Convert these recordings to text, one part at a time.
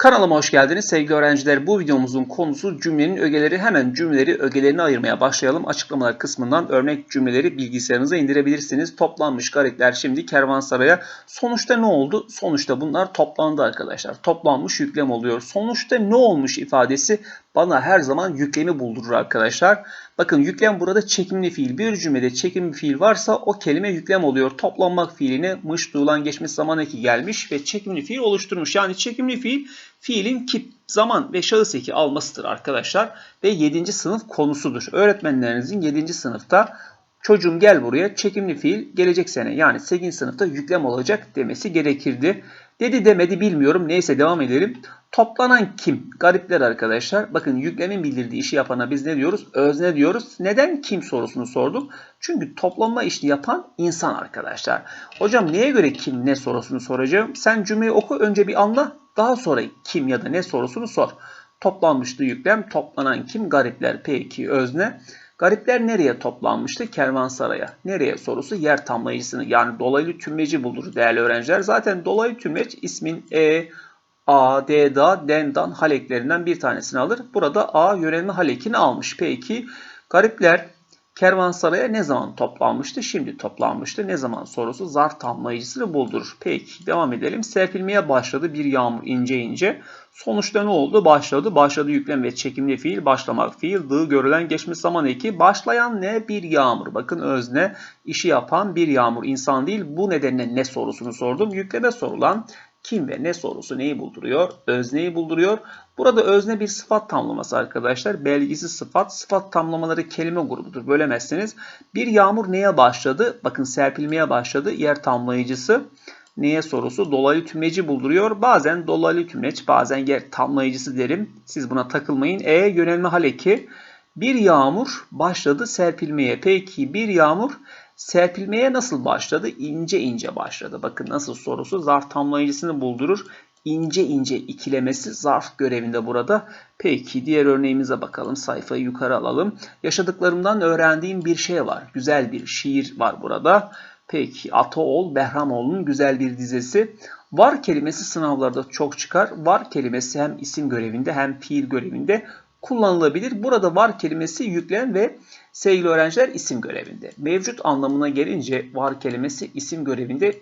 Kanalıma hoş geldiniz sevgili öğrenciler. Bu videomuzun konusu cümlenin ögeleri. Hemen cümleleri ögelerine ayırmaya başlayalım. Açıklamalar kısmından örnek cümleleri bilgisayarınıza indirebilirsiniz. Toplanmış garipler şimdi kervansaraya. Sonuçta ne oldu? Sonuçta bunlar toplandı arkadaşlar. Toplanmış yüklem oluyor. Sonuçta ne olmuş ifadesi bana her zaman yüklemi buldurur arkadaşlar. Bakın yüklem burada çekimli fiil. Bir cümlede çekimli fiil varsa o kelime yüklem oluyor. Toplanmak fiiline mış duyulan geçmiş zaman eki gelmiş ve çekimli fiil oluşturmuş. Yani çekimli fiil fiilin kip, zaman ve şahıs eki almasıdır arkadaşlar. Ve 7. sınıf konusudur. Öğretmenlerinizin 7. sınıfta çocuğum gel buraya çekimli fiil gelecek sene yani 8. sınıfta yüklem olacak demesi gerekirdi. Dedi demedi bilmiyorum. Neyse devam edelim. Toplanan kim? Garipler arkadaşlar. Bakın yüklemin bildirdiği işi yapana biz ne diyoruz? Özne diyoruz. Neden kim sorusunu sorduk. Çünkü toplanma işini yapan insan arkadaşlar. Hocam neye göre kim ne sorusunu soracağım. Sen cümleyi oku önce bir anla. Daha sonra kim ya da ne sorusunu sor. Toplanmıştı yüklem. Toplanan kim? Garipler. Peki özne. Garipler nereye toplanmıştı? Kervansaraya. Nereye sorusu yer tamlayıcısını yani dolaylı tümleci bulur değerli öğrenciler. Zaten dolaylı tümleç ismin e, a, d, da, den, dan haleklerinden bir tanesini alır. Burada a yönelme halekini almış. Peki garipler kervansaraya ne zaman toplanmıştı? Şimdi toplanmıştı. Ne zaman sorusu zarf tamlayıcısını buldurur. Peki devam edelim. Serpilmeye başladı bir yağmur ince ince. Sonuçta ne oldu? Başladı. Başladı yüklem ve çekimli fiil. Başlamak fiil. Dı görülen geçmiş zaman eki. Başlayan ne? Bir yağmur. Bakın özne işi yapan bir yağmur. insan değil. Bu nedenle ne sorusunu sordum. Yükleme sorulan kim ve ne sorusu neyi bulduruyor? Özneyi bulduruyor. Burada özne bir sıfat tamlaması arkadaşlar. Belgisi sıfat. Sıfat tamlamaları kelime grubudur. Bölemezsiniz. Bir yağmur neye başladı? Bakın serpilmeye başladı. Yer tamlayıcısı. Neye sorusu? Dolaylı tümleci bulduruyor. Bazen dolaylı tümleç, bazen yer tamlayıcısı derim. Siz buna takılmayın. E yönelme hal eki. Bir yağmur başladı serpilmeye. Peki bir yağmur serpilmeye nasıl başladı? İnce ince başladı. Bakın nasıl sorusu zarf tamlayıcısını buldurur. İnce ince ikilemesi zarf görevinde burada. Peki diğer örneğimize bakalım. Sayfayı yukarı alalım. Yaşadıklarımdan öğrendiğim bir şey var. Güzel bir şiir var burada. Peki Ataoğul Behramoğlu'nun güzel bir dizesi. Var kelimesi sınavlarda çok çıkar. Var kelimesi hem isim görevinde hem fiil görevinde kullanılabilir. Burada var kelimesi yüklem ve sevgili öğrenciler isim görevinde. Mevcut anlamına gelince var kelimesi isim görevinde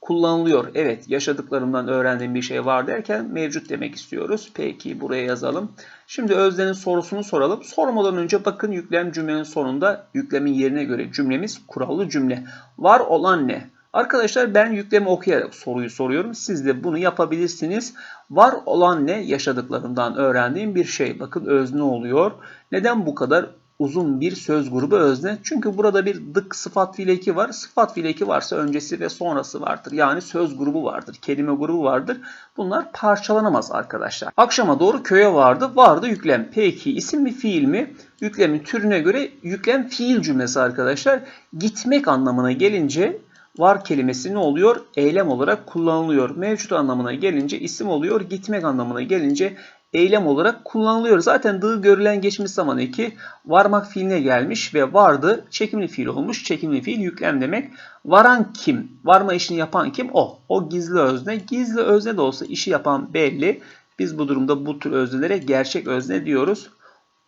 kullanılıyor. Evet yaşadıklarımdan öğrendiğim bir şey var derken mevcut demek istiyoruz. Peki buraya yazalım. Şimdi öznenin sorusunu soralım. Sormadan önce bakın yüklem cümlenin sonunda yüklemin yerine göre cümlemiz kurallı cümle. Var olan ne? Arkadaşlar ben yüklemi okuyarak soruyu soruyorum. Siz de bunu yapabilirsiniz. Var olan ne? Yaşadıklarımdan öğrendiğim bir şey. Bakın özne oluyor. Neden bu kadar uzun bir söz grubu özne. Çünkü burada bir dık sıfat fiil var. Sıfat fiil varsa öncesi ve sonrası vardır. Yani söz grubu vardır. Kelime grubu vardır. Bunlar parçalanamaz arkadaşlar. Akşama doğru köye vardı. Vardı yüklem. Peki isim mi fiil mi? Yüklemin türüne göre yüklem fiil cümlesi arkadaşlar. Gitmek anlamına gelince var kelimesi ne oluyor? Eylem olarak kullanılıyor. Mevcut anlamına gelince isim oluyor. Gitmek anlamına gelince eylem olarak kullanılıyor. Zaten dı görülen geçmiş zaman eki varmak fiiline gelmiş ve vardı çekimli fiil olmuş. Çekimli fiil yüklem demek. Varan kim? Varma işini yapan kim? O. O gizli özne. Gizli özne de olsa işi yapan belli. Biz bu durumda bu tür öznelere gerçek özne diyoruz.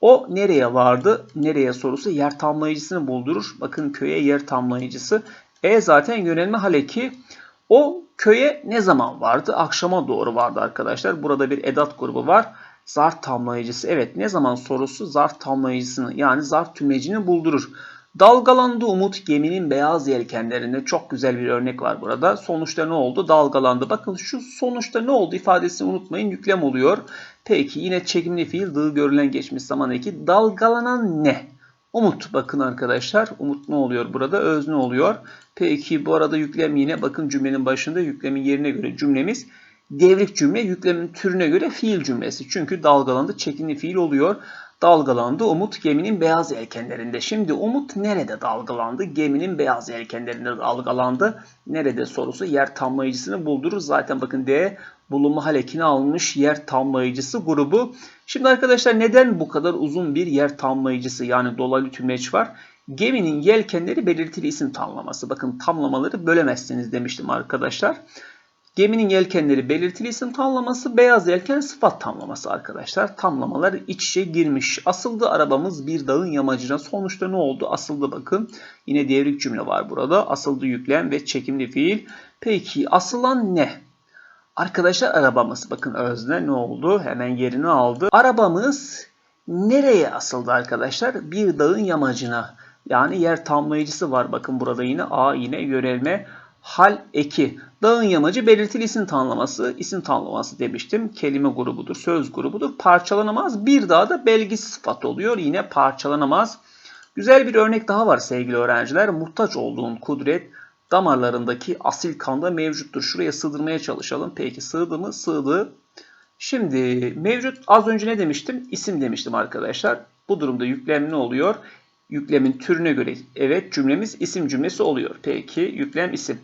O nereye vardı? Nereye sorusu yer tamlayıcısını buldurur. Bakın köye yer tamlayıcısı. E zaten yönelme haleki. O köye ne zaman vardı? Akşama doğru vardı arkadaşlar. Burada bir edat grubu var. Zarf tamlayıcısı. Evet ne zaman sorusu zarf tamlayıcısını yani zarf tümlecini buldurur. Dalgalandı umut geminin beyaz yelkenlerinde çok güzel bir örnek var burada. Sonuçta ne oldu? Dalgalandı. Bakın şu sonuçta ne oldu ifadesini unutmayın. Yüklem oluyor. Peki yine çekimli fiil dığı görülen geçmiş zaman. Dalgalanan ne? Umut bakın arkadaşlar. Umut ne oluyor burada? Özne oluyor. Peki bu arada yüklem yine bakın cümlenin başında yüklemin yerine göre cümlemiz devrik cümle yüklemin türüne göre fiil cümlesi. Çünkü dalgalandı çekimli fiil oluyor. Dalgalandı Umut geminin beyaz yelkenlerinde. Şimdi Umut nerede dalgalandı? Geminin beyaz yelkenlerinde dalgalandı. Nerede sorusu yer tamlayıcısını buldurur. Zaten bakın D bulunma halekini almış yer tamlayıcısı grubu. Şimdi arkadaşlar neden bu kadar uzun bir yer tamlayıcısı yani dolaylı tümeç var? Geminin yelkenleri belirtili isim tamlaması. Bakın tamlamaları bölemezsiniz demiştim arkadaşlar. Geminin yelkenleri belirtili isim tamlaması, beyaz yelken sıfat tamlaması arkadaşlar. Tamlamalar iç içe girmiş. Asıldı arabamız bir dağın yamacına. Sonuçta ne oldu? Asıldı bakın. Yine devrik cümle var burada. Asıldı yüklem ve çekimli fiil. Peki asılan ne? Arkadaşlar arabamız bakın özne ne oldu? Hemen yerini aldı. Arabamız nereye asıldı arkadaşlar? Bir dağın yamacına. Yani yer tamlayıcısı var. Bakın burada yine A yine yönelme hal eki. Dağın yamacı belirtili isim tanımlaması. isim tanımlaması demiştim. Kelime grubudur, söz grubudur. Parçalanamaz. Bir daha da belgisi sıfat oluyor. Yine parçalanamaz. Güzel bir örnek daha var sevgili öğrenciler. Muhtaç olduğun kudret damarlarındaki asil kanda mevcuttur. Şuraya sığdırmaya çalışalım. Peki sığdı mı? Sığdı. Şimdi mevcut az önce ne demiştim? İsim demiştim arkadaşlar. Bu durumda yüklem ne oluyor? Yüklemin türüne göre evet cümlemiz isim cümlesi oluyor. Peki yüklem isim.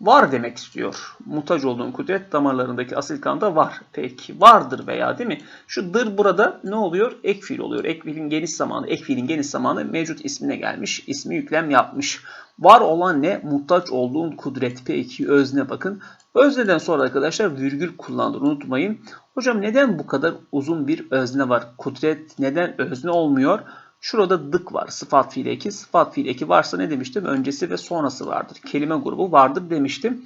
Var demek istiyor. Muhtaç olduğun kudret damarlarındaki asil kanda var. Peki vardır veya değil mi? Şu dır burada ne oluyor? Ek fiil oluyor. Ek fiilin geniş zamanı, ek fiilin geniş zamanı mevcut ismine gelmiş. İsmi yüklem yapmış. Var olan ne? Muhtaç olduğun kudret. Peki özne bakın. Özneden sonra arkadaşlar virgül kullandır unutmayın. Hocam neden bu kadar uzun bir özne var? Kudret neden özne olmuyor? Şurada dık var. Sıfat fiil eki. Sıfat fiil eki varsa ne demiştim? Öncesi ve sonrası vardır. Kelime grubu vardır demiştim.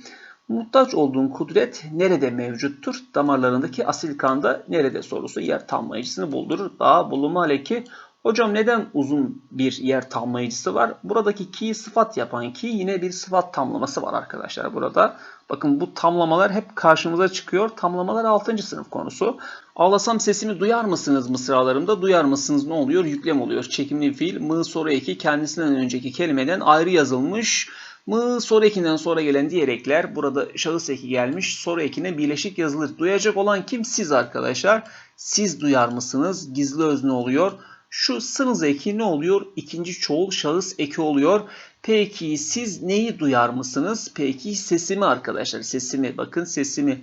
Muhtaç olduğun kudret nerede mevcuttur? Damarlarındaki asil kanda nerede sorusu yer tamlayıcısını buldurur. Daha bulunma aleki. Hocam neden uzun bir yer tamlayıcısı var? Buradaki ki sıfat yapan ki yine bir sıfat tamlaması var arkadaşlar burada. Bakın bu tamlamalar hep karşımıza çıkıyor. Tamlamalar 6. sınıf konusu. Ağlasam sesimi duyar mısınız mısralarımda? Duyar mısınız ne oluyor? Yüklem oluyor. Çekimli fiil mı soru eki kendisinden önceki kelimeden ayrı yazılmış. Mı soru ekinden sonra gelen diğer ekler. Burada şahıs eki gelmiş. Soru ekine birleşik yazılır. Duyacak olan kim? Siz arkadaşlar. Siz duyar mısınız? Gizli özne oluyor. Şu sınız eki ne oluyor? İkinci çoğul şahıs eki oluyor. Peki siz neyi duyar mısınız? Peki sesimi arkadaşlar. Sesimi bakın sesimi.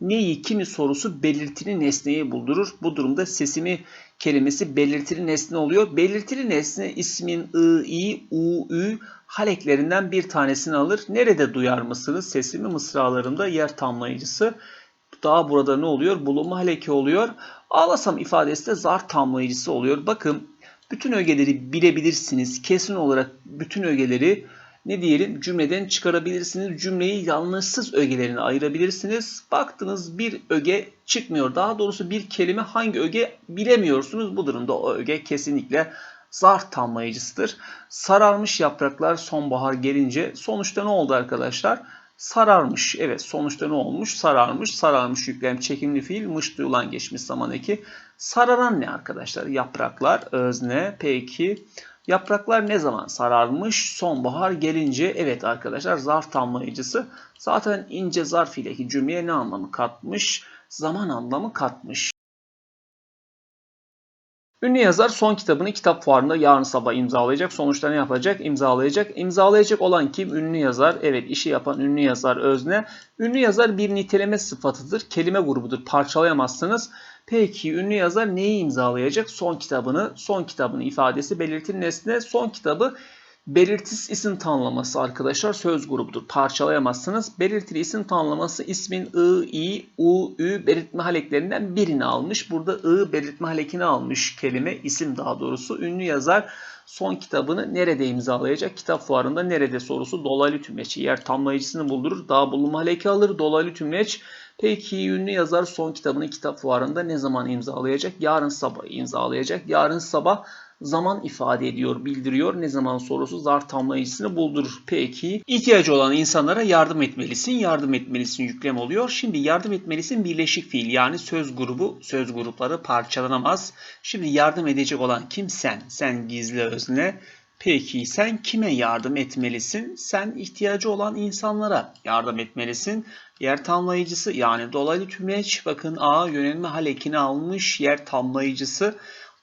Neyi kimi sorusu belirtili nesneyi buldurur. Bu durumda sesimi kelimesi belirtili nesne oluyor. Belirtili nesne ismin ı, i, u, ü haleklerinden bir tanesini alır. Nerede duyar mısınız? Sesimi mısralarımda yer tamlayıcısı. Daha burada ne oluyor? Bulunma haleki oluyor. Ağlasam ifadesi de zar tamlayıcısı oluyor. Bakın bütün ögeleri bilebilirsiniz. Kesin olarak bütün ögeleri ne diyelim cümleden çıkarabilirsiniz. Cümleyi yanlışsız ögelerine ayırabilirsiniz. Baktınız bir öge çıkmıyor. Daha doğrusu bir kelime hangi öge bilemiyorsunuz. Bu durumda o öge kesinlikle zar tamlayıcısıdır. Sararmış yapraklar sonbahar gelince sonuçta ne oldu arkadaşlar? Sararmış. Evet sonuçta ne olmuş? Sararmış. Sararmış yüklem çekimli fiil. Mış duyulan geçmiş zaman eki. Sararan ne arkadaşlar? Yapraklar. Özne. Peki. Yapraklar ne zaman sararmış? Sonbahar gelince. Evet arkadaşlar zarf tamlayıcısı. Zaten ince zarf ile cümleye ne anlamı katmış? Zaman anlamı katmış. Ünlü yazar son kitabını kitap fuarında yarın sabah imzalayacak. Sonuçta ne yapacak? İmzalayacak. İmzalayacak olan kim? Ünlü yazar. Evet işi yapan ünlü yazar özne. Ünlü yazar bir niteleme sıfatıdır. Kelime grubudur. Parçalayamazsınız. Peki ünlü yazar neyi imzalayacak? Son kitabını. Son kitabını ifadesi belirtin nesne. Son kitabı Belirtisiz isim tanımlaması arkadaşlar söz grubudur. Parçalayamazsınız. Belirtili isim tanımlaması ismin I, I, U, Ü belirtme haleklerinden birini almış. Burada I belirtme halekini almış kelime, isim daha doğrusu. Ünlü yazar son kitabını nerede imzalayacak? Kitap fuarında nerede sorusu dolaylı tümleçi. Yer tamlayıcısını buldurur. Daha bulunma haleki alır. Dolaylı tümleç. Peki ünlü yazar son kitabını kitap fuarında ne zaman imzalayacak? Yarın sabah imzalayacak. Yarın sabah zaman ifade ediyor, bildiriyor. Ne zaman sorusu zar tamlayıcısını buldurur. Peki ihtiyacı olan insanlara yardım etmelisin. Yardım etmelisin yüklem oluyor. Şimdi yardım etmelisin birleşik fiil yani söz grubu, söz grupları parçalanamaz. Şimdi yardım edecek olan kim? Sen. Sen gizli özne. Peki sen kime yardım etmelisin? Sen ihtiyacı olan insanlara yardım etmelisin. Yer tamlayıcısı yani dolaylı tümleç bakın A yönelme halekini almış yer tamlayıcısı.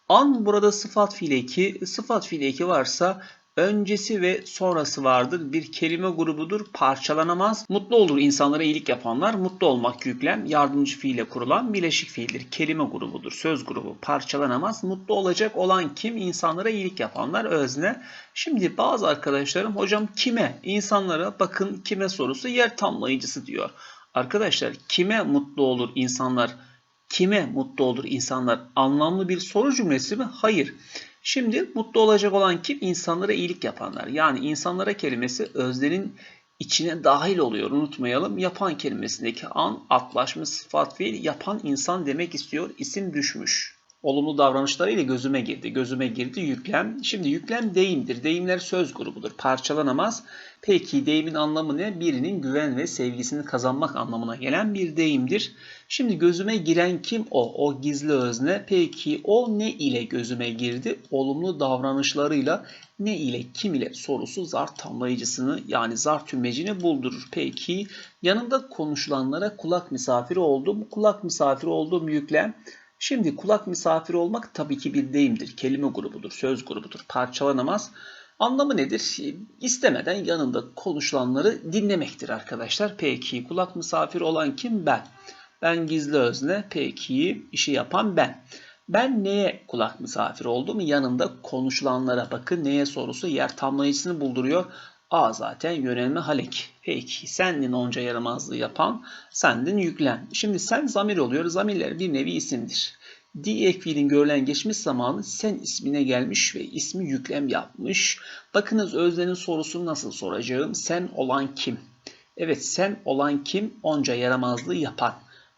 An burada sıfat fiil eki. Sıfat fiil eki varsa öncesi ve sonrası vardır. Bir kelime grubudur. Parçalanamaz. Mutlu olur insanlara iyilik yapanlar. Mutlu olmak yüklem. Yardımcı fiile kurulan bileşik fiildir. Kelime grubudur. Söz grubu. Parçalanamaz. Mutlu olacak olan kim? İnsanlara iyilik yapanlar özne. Şimdi bazı arkadaşlarım hocam kime? İnsanlara bakın kime sorusu yer tamlayıcısı diyor. Arkadaşlar kime mutlu olur insanlar? Kime mutlu olur insanlar? Anlamlı bir soru cümlesi mi? Hayır. Şimdi mutlu olacak olan kim? İnsanlara iyilik yapanlar. Yani insanlara kelimesi özlerin içine dahil oluyor. Unutmayalım. Yapan kelimesindeki an, atlaşma, sıfat fiil yapan insan demek istiyor. İsim düşmüş. Olumlu davranışlarıyla gözüme girdi. Gözüme girdi yüklem. Şimdi yüklem deyimdir. Deyimler söz grubudur. Parçalanamaz. Peki deyimin anlamı ne? Birinin güven ve sevgisini kazanmak anlamına gelen bir deyimdir. Şimdi gözüme giren kim o? O gizli özne. Peki o ne ile gözüme girdi? Olumlu davranışlarıyla ne ile kim ile sorusu zar tamlayıcısını yani zar tümlecini buldurur. Peki yanında konuşulanlara kulak misafiri oldum. Kulak misafiri olduğum yüklem. Şimdi kulak misafiri olmak tabii ki bir deyimdir. Kelime grubudur, söz grubudur. Parçalanamaz. Anlamı nedir? İstemeden yanında konuşulanları dinlemektir arkadaşlar. Peki kulak misafiri olan kim? Ben. Ben gizli özne. Peki işi yapan ben. Ben neye kulak misafiri oldum? Yanında konuşulanlara bakın neye sorusu yer tamlayıcısını bulduruyor. A zaten yönelme halek. Peki sendin onca yaramazlığı yapan sendin yüklem. Şimdi sen zamir oluyor. Zamirler bir nevi isimdir. Di ek fiilin görülen geçmiş zamanı sen ismine gelmiş ve ismi yüklem yapmış. Bakınız öznenin sorusunu nasıl soracağım? Sen olan kim? Evet sen olan kim? Onca yaramazlığı yapan.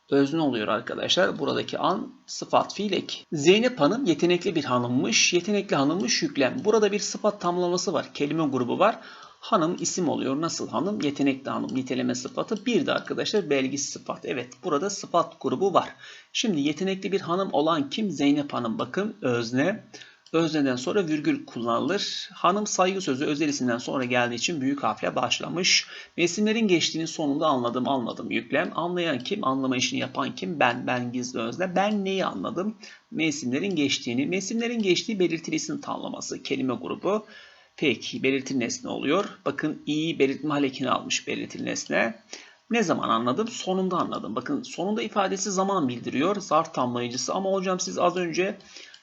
Özne oluyor arkadaşlar. Buradaki an sıfat fiil ek. Zeynep Hanım yetenekli bir hanımmış. Yetenekli hanımmış yüklem. Burada bir sıfat tamlaması var. Kelime grubu var. Hanım isim oluyor. Nasıl hanım? Yetenekli hanım niteleme sıfatı. Bir de arkadaşlar belgisi sıfat. Evet burada sıfat grubu var. Şimdi yetenekli bir hanım olan kim? Zeynep Hanım. Bakın özne. Özneden sonra virgül kullanılır. Hanım saygı sözü özel isimden sonra geldiği için büyük harfle başlamış. Mevsimlerin geçtiğini sonunda anladım anladım yüklem. Anlayan kim? Anlama işini yapan kim? Ben. Ben gizli özne. Ben neyi anladım? Mevsimlerin geçtiğini. Mevsimlerin geçtiği belirtili isim tamlaması. Kelime grubu. Peki belirtili nesne oluyor. Bakın iyi belirtme halekini almış belirtili nesne. Ne zaman anladım? Sonunda anladım. Bakın sonunda ifadesi zaman bildiriyor. Zarf tamlayıcısı ama hocam siz az önce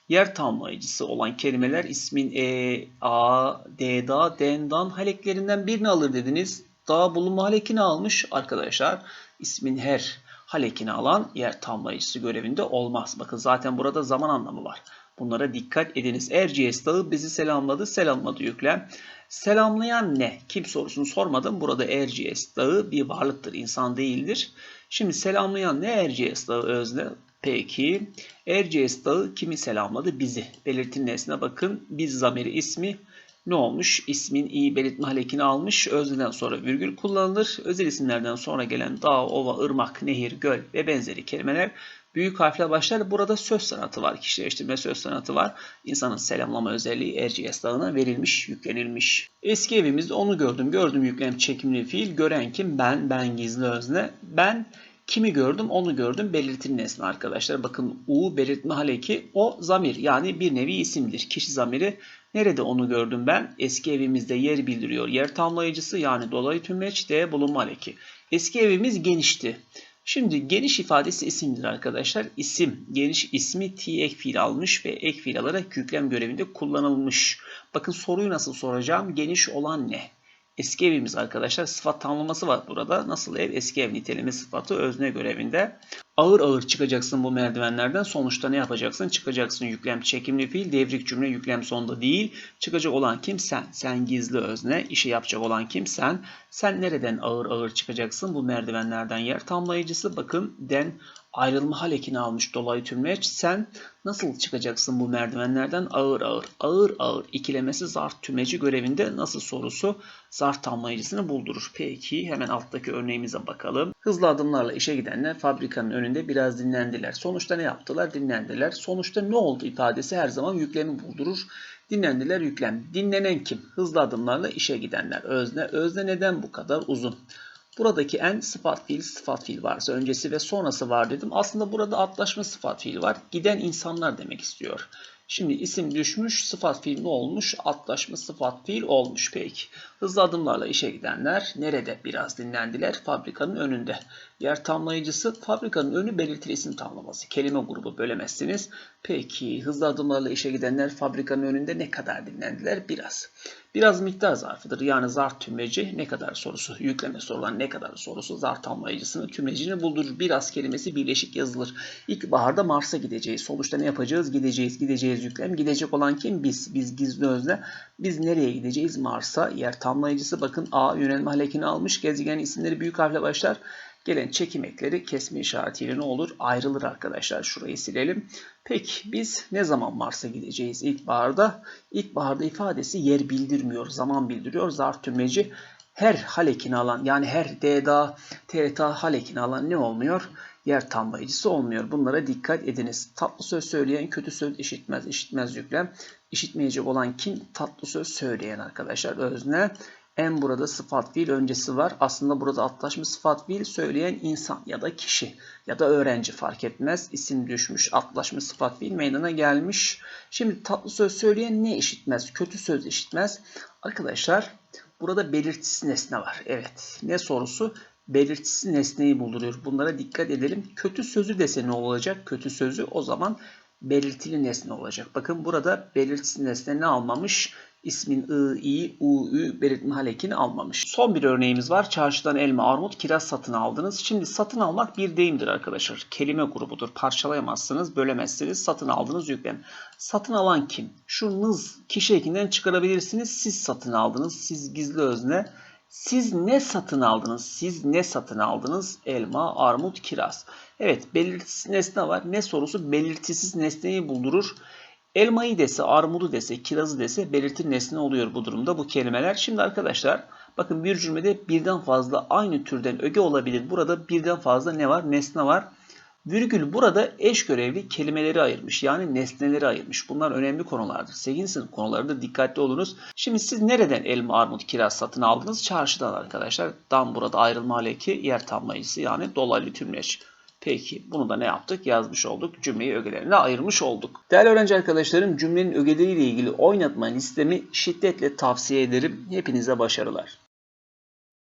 yer tamlayıcısı olan kelimeler ismin e, a, d, da, den, dan haleklerinden birini alır dediniz. Daha bulunma halekini almış arkadaşlar. İsmin her halekini alan yer tamlayıcısı görevinde olmaz. Bakın zaten burada zaman anlamı var. Bunlara dikkat ediniz. Erciyes Dağı bizi selamladı. Selamladı yüklem. Selamlayan ne? Kim sorusunu sormadım. Burada Erciyes Dağı bir varlıktır. insan değildir. Şimdi selamlayan ne Erciyes Dağı özne? Peki. Erciyes Dağı kimi selamladı? Bizi. Belirtin nesne bakın. Biz zamiri ismi ne olmuş? İsmin iyi belirtme halekini almış. Özneden sonra virgül kullanılır. Özel isimlerden sonra gelen dağ, ova, ırmak, nehir, göl ve benzeri kelimeler büyük harfle başlar. Burada söz sanatı var. Kişileştirme söz sanatı var. İnsanın selamlama özelliği Erciyes Dağı'na verilmiş, yüklenilmiş. Eski evimizde onu gördüm. Gördüm yüklem çekimli fiil. Gören kim? Ben, ben gizli özne. Ben Kimi gördüm? Onu gördüm. Belirtili nesne arkadaşlar. Bakın U belirtme haleki o zamir yani bir nevi isimdir. Kişi zamiri nerede onu gördüm ben? Eski evimizde yer bildiriyor. Yer tamlayıcısı yani dolayı tümleç D bulunma haleki. Eski evimiz genişti. Şimdi geniş ifadesi isimdir arkadaşlar. İsim, geniş ismi T ek fiil almış ve ek fiil alarak yüklem görevinde kullanılmış. Bakın soruyu nasıl soracağım? Geniş olan ne? Eski evimiz arkadaşlar sıfat tamlaması var burada. Nasıl ev? Eski ev niteleme sıfatı özne görevinde. Ağır ağır çıkacaksın bu merdivenlerden. Sonuçta ne yapacaksın? Çıkacaksın yüklem çekimli fiil. Devrik cümle yüklem sonda değil. Çıkacak olan kim? Sen. Sen gizli özne. İşi yapacak olan kim? Sen. Sen nereden ağır ağır çıkacaksın? Bu merdivenlerden yer tamlayıcısı. Bakın den ayrılma halekini almış dolayı tümleç. Sen nasıl çıkacaksın bu merdivenlerden ağır ağır? Ağır ağır ikilemesi zarf tümleci görevinde nasıl sorusu zarf tamlayıcısını buldurur. Peki hemen alttaki örneğimize bakalım. Hızlı adımlarla işe gidenler fabrikanın önünde biraz dinlendiler. Sonuçta ne yaptılar? Dinlendiler. Sonuçta ne oldu ifadesi her zaman yüklemi buldurur. Dinlendiler yüklem. Dinlenen kim? Hızlı adımlarla işe gidenler. Özne. Özne neden bu kadar uzun? Buradaki en sıfat fiil sıfat fiil varsa öncesi ve sonrası var dedim. Aslında burada atlaşma sıfat fiil var. Giden insanlar demek istiyor. Şimdi isim düşmüş, sıfat fiil ne olmuş? Atlaşma sıfat fiil olmuş. Peki. Hızlı adımlarla işe gidenler nerede biraz dinlendiler? Fabrikanın önünde. Yer tamlayıcısı fabrikanın önü belirtili isim tamlaması. Kelime grubu bölemezsiniz. Peki hızlı adımlarla işe gidenler fabrikanın önünde ne kadar dinlendiler? Biraz. Biraz miktar zarfıdır. Yani zarf tümleci ne kadar sorusu. Yükleme sorulan ne kadar sorusu zarf tamlayıcısının tümlecini buldurur. Biraz kelimesi birleşik yazılır. İlkbaharda Mars'a gideceğiz. Sonuçta ne yapacağız? Gideceğiz. Gideceğiz yüklem. Gidecek olan kim? Biz. Biz gizli özne. Biz nereye gideceğiz? Mars'a. Yer tamlayıcısı bakın A yönelme halekini almış. Gezegen isimleri büyük harfle başlar. Gelen çekim ekleri kesme işaretiyle ne olur? Ayrılır arkadaşlar. Şurayı silelim. Peki biz ne zaman Mars'a gideceğiz ilkbaharda? İlkbaharda ifadesi yer bildirmiyor, zaman bildiriyor. Zar tümleci her halekini alan yani her DDA, TTA halekini alan ne olmuyor? Yer tamlayıcısı olmuyor. Bunlara dikkat ediniz. Tatlı söz söyleyen kötü söz işitmez. İşitmez yüklem. İşitmeyecek olan kim? Tatlı söz söyleyen arkadaşlar. Özne. En burada sıfat fiil öncesi var. Aslında burada atlaşmış sıfat fiil söyleyen insan ya da kişi ya da öğrenci fark etmez. İsim düşmüş, atlaşmış sıfat fiil meydana gelmiş. Şimdi tatlı söz söyleyen ne işitmez? Kötü söz işitmez. Arkadaşlar burada belirtisi nesne var. Evet. Ne sorusu? Belirtisi nesneyi bulduruyor. Bunlara dikkat edelim. Kötü sözü dese ne olacak? Kötü sözü o zaman belirtili nesne olacak. Bakın burada belirtisi nesne ne almamış? İsmin ı, i, u, ü belirtme halekini almamış. Son bir örneğimiz var. Çarşıdan elma, armut, kiraz satın aldınız. Şimdi satın almak bir deyimdir arkadaşlar. Kelime grubudur. Parçalayamazsınız, bölemezsiniz. Satın aldınız yüklem. Satın alan kim? Şu nız kişi ekinden çıkarabilirsiniz. Siz satın aldınız. Siz gizli özne. Siz ne satın aldınız? Siz ne satın aldınız? Elma, armut, kiraz. Evet belirtisiz nesne var. Ne sorusu belirtisiz nesneyi buldurur. Elmayı dese, armudu dese, kirazı dese belirtir nesne oluyor bu durumda bu kelimeler. Şimdi arkadaşlar bakın bir cümlede birden fazla aynı türden öge olabilir. Burada birden fazla ne var? Nesne var. Virgül burada eş görevli kelimeleri ayırmış. Yani nesneleri ayırmış. Bunlar önemli konulardır. 8. sınıf konularında dikkatli olunuz. Şimdi siz nereden elma, armut, kiraz satın aldınız? Çarşıdan arkadaşlar. Dan burada ayrılma aleki yer tamlayıcısı yani dolaylı tümleç. Peki bunu da ne yaptık? Yazmış olduk. Cümleyi ögelerine ayırmış olduk. Değerli öğrenci arkadaşlarım cümlenin ögeleriyle ilgili oynatma listemi şiddetle tavsiye ederim. Hepinize başarılar.